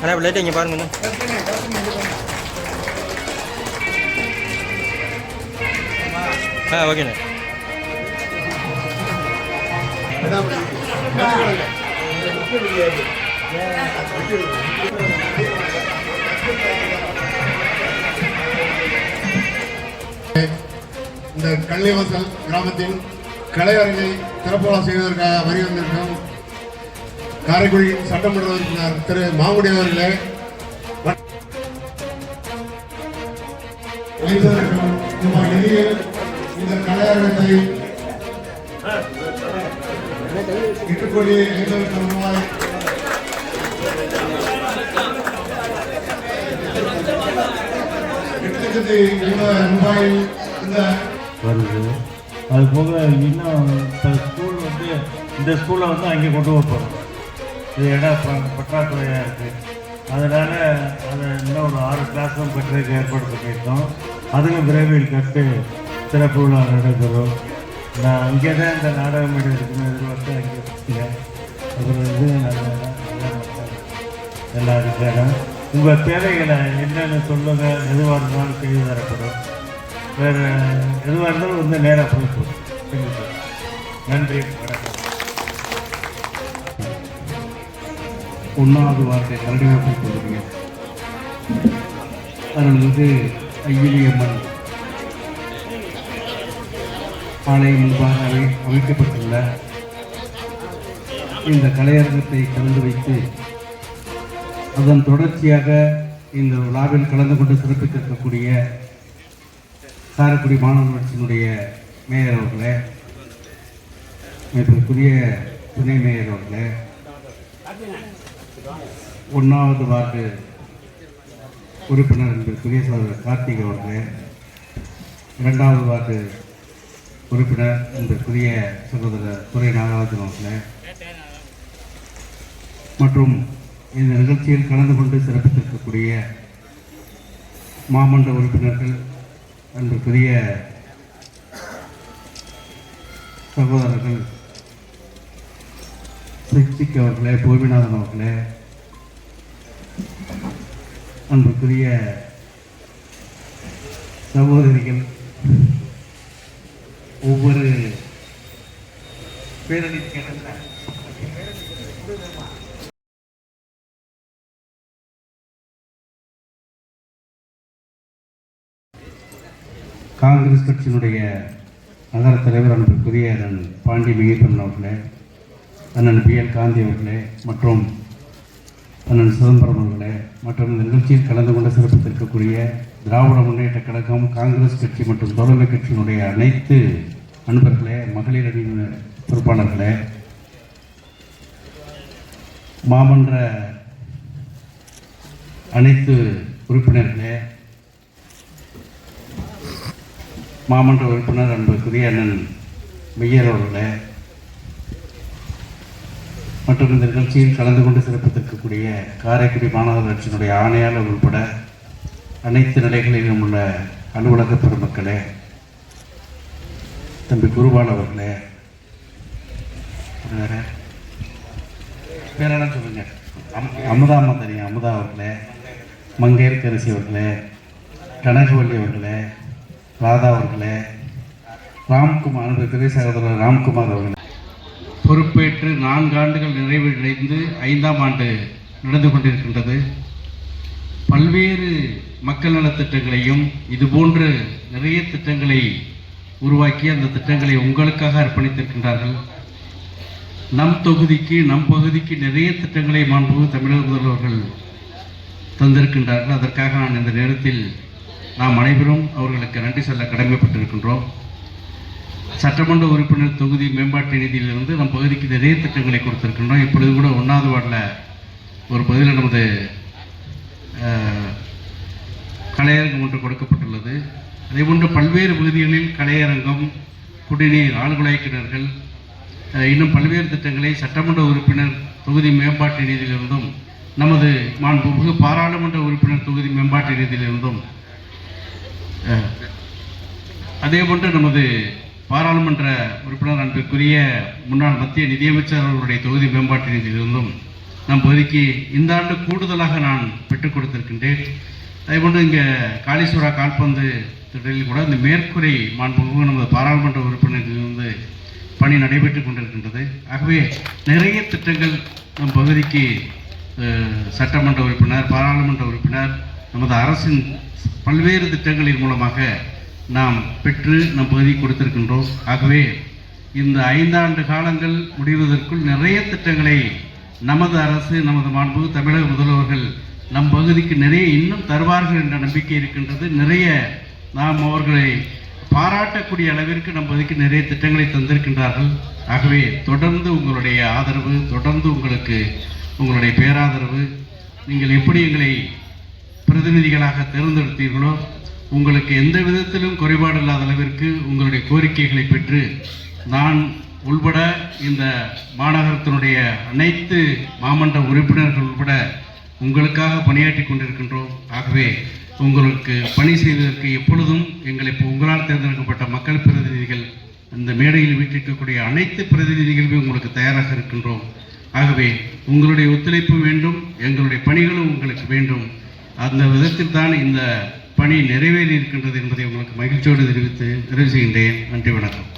அண்ணா இப்போ லைட்டாக இங்கே பாருங்கண்ணா ஆ ஓகேண்ணே இந்த கள்ளிவாசல் கிராமத்தின் கலையரங்கை திறப்போலா செய்வதற்காக வரி வந்திருக்கும் காரைக்குடி சட்டமன்ற உறுப்பினர் திரு மாமுடி அவர்களே. இந்த கலையரங்கத்தை எட்டு கோடி ரூபாய் எட்டு லட்சத்தி ரூபாயில் இந்த வருது. அது போக இன்னும் இப்போ ஸ்கூல் வந்து இந்த ஸ்கூலை வந்து அங்கே கொண்டு போகிறோம் இது இடம் பற்றாக்குறையாக இருக்குது அதனால் அதை இன்னும் ஒரு ஆறு கிளாஸும் கட்டுறதுக்கு ஏற்பாடு பண்ணியிருக்கோம். அதுவும் விரைவில் கட்டு சிறப்பு விழா நடைபெறும். நான் அங்கே தான் இந்த நாடக மேடை இருக்குன்னு எதிர்பார்த்து அங்கே அப்புறம் வந்து நல்லா இடம், இடம் உங்கள் தேவைகளை என்னென்னு சொல்லுங்கள் எதுவாக இருந்தாலும் செய்து தரப்படும். வேறு எதுவாக இருந்தாலும் வந்து நேராக போய் நன்றி வணக்கம். ஒன்றாவது வார்த்தை கரடியாக போய் சொல்லுங்க அதில் வந்து ஐயிலியம்மன் ஆலய முன்பாக அமை அமைக்கப்பட்டுள்ள இந்த கலையரங்கத்தை கலந்து வைத்து அதன் தொடர்ச்சியாக இந்த விழாவில் கலந்து கொண்டு சிறப்பித்திருக்கக்கூடிய காரைக்குடி மாநகராட்சியினுடைய மேயர் அவர்களே மதிப்பிற்குரிய துணை மேயர் அவர்களே ஒன்றாவது வார்டு உறுப்பினர் என்பதற்குரிய சகோதரர் கார்த்திக் அவர்களே இரண்டாவது வார்டு உறுப்பினர் என்பதற்குரிய சகோதரர் துறை நாகராஜன் அவர்களே மற்றும் இந்த நிகழ்ச்சியில் கலந்து கொண்டு சிறப்பித்திருக்கக்கூடிய மாமன்ற உறுப்பினர்கள் அன்புக்குரிய சகோதரர்கள் சித்திக் அவர்களே பூமிநாதன் அவர்களே அன்புக்குரிய சகோதரிகள் ஒவ்வொரு பேரணி கேட்டேன் காங்கிரஸ் கட்சியினுடைய நகர தலைவர் அன்புக்குரிய அண்ணன் பாண்டி மிகைப்பன் அவர்களே அண்ணன் பி எல் காந்தி அவர்களே மற்றும் அண்ணன் சிதம்பரம் அவர்களே மற்றும் இந்த நிகழ்ச்சியில் கலந்து கொண்ட சிறப்பித்திருக்கக்கூடிய திராவிட முன்னேற்ற கழகம் காங்கிரஸ் கட்சி மற்றும் தோழமை கட்சியினுடைய அனைத்து நண்பர்களே மகளிர் அணியின் பொறுப்பாளர்களே மாமன்ற அனைத்து உறுப்பினர்களே மாமன்ற உறுப்பினர் அன்புக்குரிய அண்ணன் மெய்யர் அவர்களே மற்றும் இந்த நிகழ்ச்சியில் கலந்து கொண்டு சிறப்பித்திருக்கக்கூடிய காரைக்குடி மாநகராட்சியினுடைய ஆணையாளர் உட்பட அனைத்து நிலைகளிலும் உள்ள அலுவலக பெருமக்களே தம்பி குருபால் அவர்களே வேற? பேரெல்லாம் சொல்லுங்க. அமுதா மந்தனி அமுதா அவர்களே மங்கையர்கரசி அவர்களே கனகவல்லி அவர்களே ராதா அவர்களே ராம்குமார் அன்புக்குரிய சகோதரர் ராம்குமார் அவர்களே. பொறுப்பேற்று நான்கு ஆண்டுகள் நிறைவடைந்து ஐந்தாம் ஆண்டு நடந்து கொண்டிருக்கின்றது. பல்வேறு மக்கள் நலத் திட்டங்களையும் இதுபோன்று நிறைய திட்டங்களை உருவாக்கி அந்த திட்டங்களை உங்களுக்காக அர்ப்பணித்திருக்கின்றார்கள். நம் தொகுதிக்கு நம் பகுதிக்கு நிறைய திட்டங்களை மாண்பு தமிழக முதல்வர்கள் தந்திருக்கின்றார்கள். அதற்காக நான் இந்த நேரத்தில் நாம் அனைவரும் அவர்களுக்கு நன்றி சொல்ல கடமைப்பட்டிருக்கின்றோம். சட்டமன்ற உறுப்பினர் தொகுதி மேம்பாட்டு நிதியிலிருந்து நம் பகுதிக்கு நிறைய திட்டங்களை கொடுத்திருக்கின்றோம். இப்பொழுது கூட ஒன்றாவது வார்டில் ஒரு பகுதியில் நமது கலையரங்கம் ஒன்று கொடுக்கப்பட்டுள்ளது. அதேபோன்று பல்வேறு பகுதிகளில் கலையரங்கம் குடிநீர் ஆழ்குழாய் கிணறுகள் இன்னும் பல்வேறு திட்டங்களை சட்டமன்ற உறுப்பினர் தொகுதி மேம்பாட்டு நிதியிலிருந்தும் நமது மாண்புமிகு பாராளுமன்ற உறுப்பினர் தொகுதி மேம்பாட்டு நிதியிலிருந்தும் அதே போன்று நமது பாராளுமன்ற உறுப்பினர் அன்பிற்குரிய முன்னாள் மத்திய நிதியமைச்சர் அவர்களுடைய தொகுதி மேம்பாட்டு நிதியிலிருந்தும் நம் பகுதிக்கு இந்த ஆண்டு கூடுதலாக நான் பெற்றுக் கொடுத்திருக்கின்றேன். அதேபோன்று இங்கே காளீஸ்வரா கால்பந்து திட்டத்தில் கூட இந்த மேற்குறை மாண்புமிகு நமது பாராளுமன்ற உறுப்பினரிலிருந்து பணி நடைபெற்று கொண்டிருக்கின்றது. ஆகவே நிறைய திட்டங்கள் நம் பகுதிக்கு சட்டமன்ற உறுப்பினர் பாராளுமன்ற உறுப்பினர் நமது அரசின் பல்வேறு திட்டங்களின் மூலமாக நாம் பெற்று நம் பகுதி கொடுத்திருக்கின்றோம். ஆகவே இந்த ஐந்தாண்டு காலங்கள் முடிவதற்குள் நிறைய திட்டங்களை நமது அரசு நமது மாண்பு தமிழக முதல்வர்கள் நம் பகுதிக்கு நிறைய இன்னும் தருவார்கள் என்ற நம்பிக்கை இருக்கின்றது. நிறைய நாம் அவர்களை பாராட்டக்கூடிய அளவிற்கு நம் பகுதிக்கு நிறைய திட்டங்களை தந்திருக்கின்றார்கள். ஆகவே தொடர்ந்து உங்களுடைய ஆதரவு தொடர்ந்து உங்களுக்கு உங்களுடைய பேராதரவு நீங்கள் எப்படி எங்களை பிரதிநிதிகளாக தேர்ந்தெடுத்தீர்களோ உங்களுக்கு எந்த விதத்திலும் குறைபாடு இல்லாத அளவிற்கு உங்களுடைய கோரிக்கைகளை பெற்று நான் உள்பட இந்த மாநகரத்தினுடைய அனைத்து மாமன்ற உறுப்பினர்கள் உள்பட உங்களுக்காக பணியாற்றி கொண்டிருக்கின்றோம். ஆகவே உங்களுக்கு பணி செய்வதற்கு எப்பொழுதும் எங்களை இப்போ உங்களால் தேர்ந்தெடுக்கப்பட்ட மக்கள் பிரதிநிதிகள் இந்த மேடையில் வீட்டிருக்கக்கூடிய அனைத்து பிரதிநிதிகளுமே உங்களுக்கு தயாராக இருக்கின்றோம். ஆகவே உங்களுடைய ஒத்துழைப்பு வேண்டும் எங்களுடைய பணிகளும் உங்களுக்கு வேண்டும். அந்த விதத்தில் தான் இந்த பணி நிறைவேறி இருக்கின்றது என்பதை உங்களுக்கு மகிழ்ச்சியோடு தெரிவித்து தெரிவு செய்கின்றேன். நன்றி வணக்கம்.